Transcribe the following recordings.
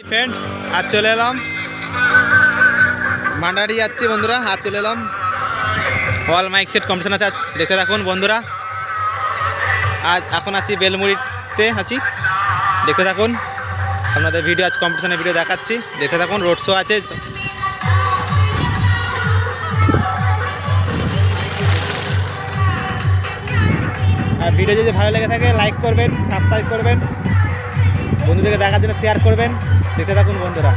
Friend আজ চলে এলাম। ভান্ডারি যাচ্ছি বন্ধুরা আজ চলে এলাম। ওয়াল মাইক সেট কম্পিটিশন আছে, আজ দেখতে থাকুন বন্ধুরা। আজ এখন আছি বেলমুড়িতে আছি। দেখতে থাকুন, আপনাদের ভিডিও আজ কম্পিটিশনের ভিডিও দেখাচ্ছি। দেখতে থাকুন রোড শো আছে। আর ভিডিও যদি ভালো লেগে থাকে লাইক করবেন সাবস্ক্রাইব করবেন। বন্ধুদেরকে দেখার জন্য শেয়ার করবেন। দেখতে থাকুন বন্ধুরা।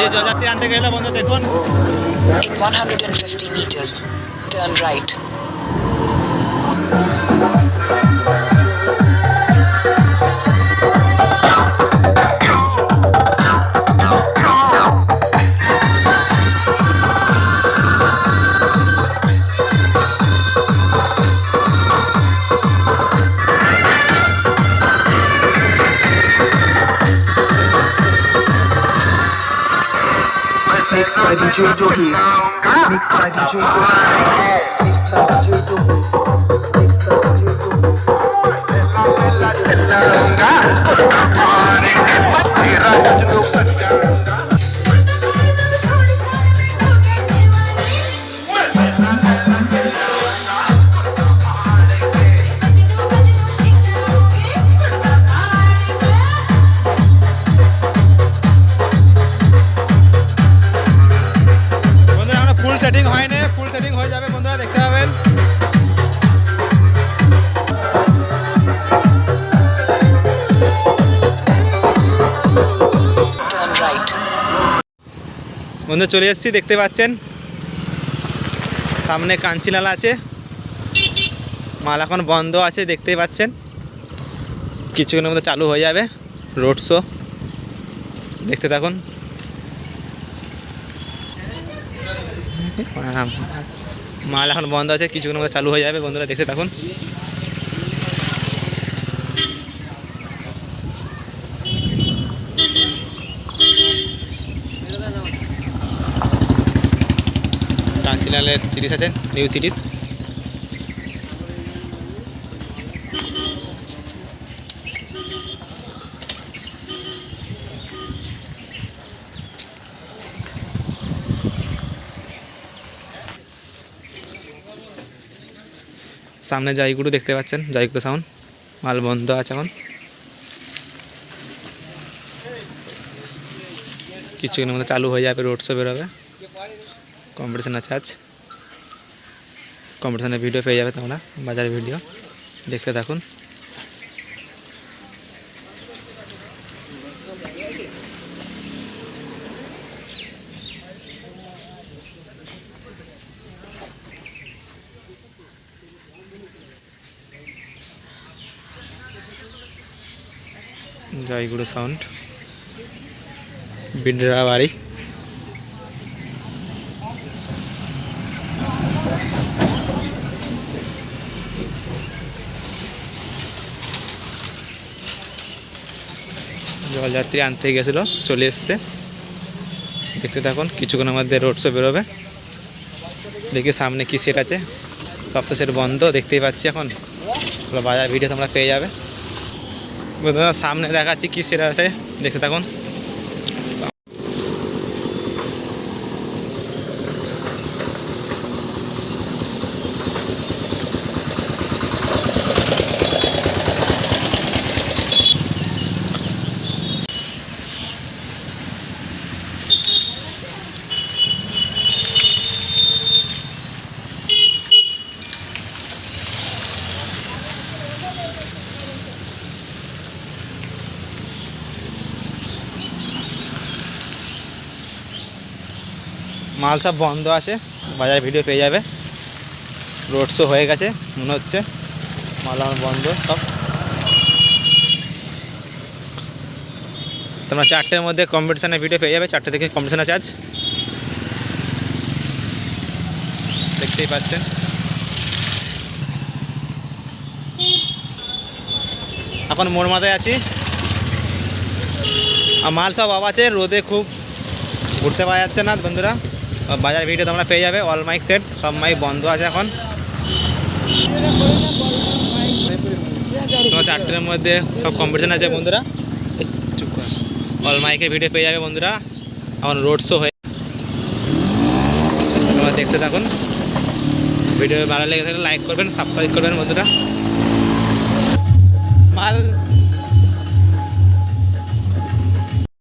এই আনতে গেলে বন্ধু দেখুন। In 150 meters, turn right. DJ Johi. Right. বন্ধু, চলে এসেছি, দেখতে পাচ্ছেন? সামনে কাঞ্চিনালা আছে। মাল এখন বন্ধ আছে, দেখতেই পাচ্ছেন। কিছুক্ষণের মধ্যে চালু হয়ে যাবে রোড শো। দেখতে থাকুন। মাল এখন বন্ধ আছে, কিছুক্ষণের মধ্যে চালু হয়ে যাবে, বন্ধুরা, দেখতে থাকুন। কাঞ্চিনালের তিরিশ আছে নিউ তিরিশ। সামনে জয়গুরু দেখতে পাচ্ছেন, জয়গুরু সাউন্ড মাল বন্ধ আছে এখন। কিছুক্ষণের মধ্যে চালু হয়ে যাবে রোড শো বেরোবে। কম্পিটিশান আছে আজ। কম্পিটিশানের ভিডিও পেয়ে যাবে তোমরা বাজারের ভিডিও দেখতে থাকুন। জয়গুরু সাউন্ড বিন্দ্রা বাড়ি জলযাত্রী আনতে গেছিল, চলে এসছে। দেখতে থাকুন, কিছুক্ষণের মধ্যে রোড শো বেরোবে। দেখি সামনে কী সেট আছে। সব তো সেট বন্ধ, দেখতেই পাচ্ছি এখন। বাজার ভিডিও তোমরা পেয়ে যাবে। সামনে দেখাচ্ছি কী সেট আছে। দেখতে থাকুন। মাল সব বন্ধ আছে, বাজার ভিডিও পেয়ে যাবে। রোড শো হয়ে গেছে, মনে হচ্ছে। মাল আমার বন্ধ সব। তোমরা চারটের মধ্যে কম্পিটিশানের ভিডিও পেয়ে যাবে, চারটে থেকে কম্পিটিশান আছে আজ। দেখতেই পাচ্ছেন। এখন মোড় মাথায় আছি। আর মাল সব আছে, রোদে খুব ঘুরতে পাওয়া যাচ্ছে না বন্ধুরা। বাজার ভিডিও তোমরা পেয়ে যাবে অল মাইক সেট সব মাইক বন্ধ আছে এখন। তোমার চারটের মধ্যে সব কম্পিটিশন আছে বন্ধুরা। অল মাইকের ভিডিও পেয়ে যাবে বন্ধুরা। এখন রোড শো হয়ে তোমরা দেখতে থাকুন। ভিডিও ভালো লেগে থাকলে লাইক করবেন সাবস্ক্রাইব করবেন বন্ধুরা।